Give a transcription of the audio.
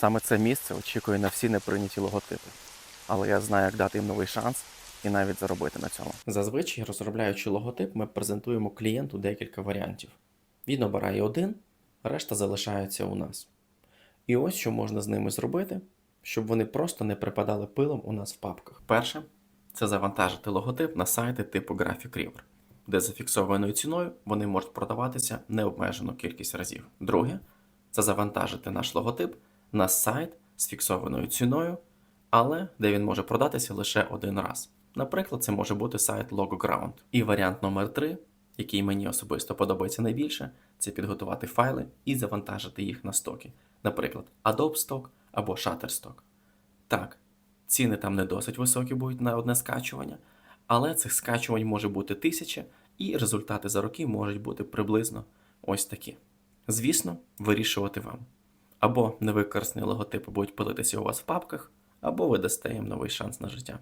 Саме це місце очікує на всі неприйняті логотипи. Але я знаю, як дати їм новий шанс і навіть заробити на цьому. Зазвичай, розробляючи логотип, ми презентуємо клієнту декілька варіантів. Він обирає один, решта залишається у нас. І ось що можна з ними зробити, щоб вони просто не припадали пилом у нас в папках. Перше це завантажити логотип на сайти типу Graphic River, де за фіксованою ціною вони можуть продаватися необмежену кількість разів. Друге це завантажити наш логотип на сайт з фіксованою ціною, але де він може продатися лише один раз. Наприклад, це може бути сайт LogoGround. І варіант номер 3 який мені особисто подобається найбільше, це підготувати файли і завантажити їх на стоки, наприклад, Adobe Stock або Shutterstock. Так, ціни там не досить високі будуть на одне скачування, але цих скачувань може бути тисяча, і результати за роки можуть бути приблизно ось такі. Звісно, вирішувати вам. Або невикористані логотипи будуть пилитися у вас в папках, або ви дасте їм новий шанс на життя.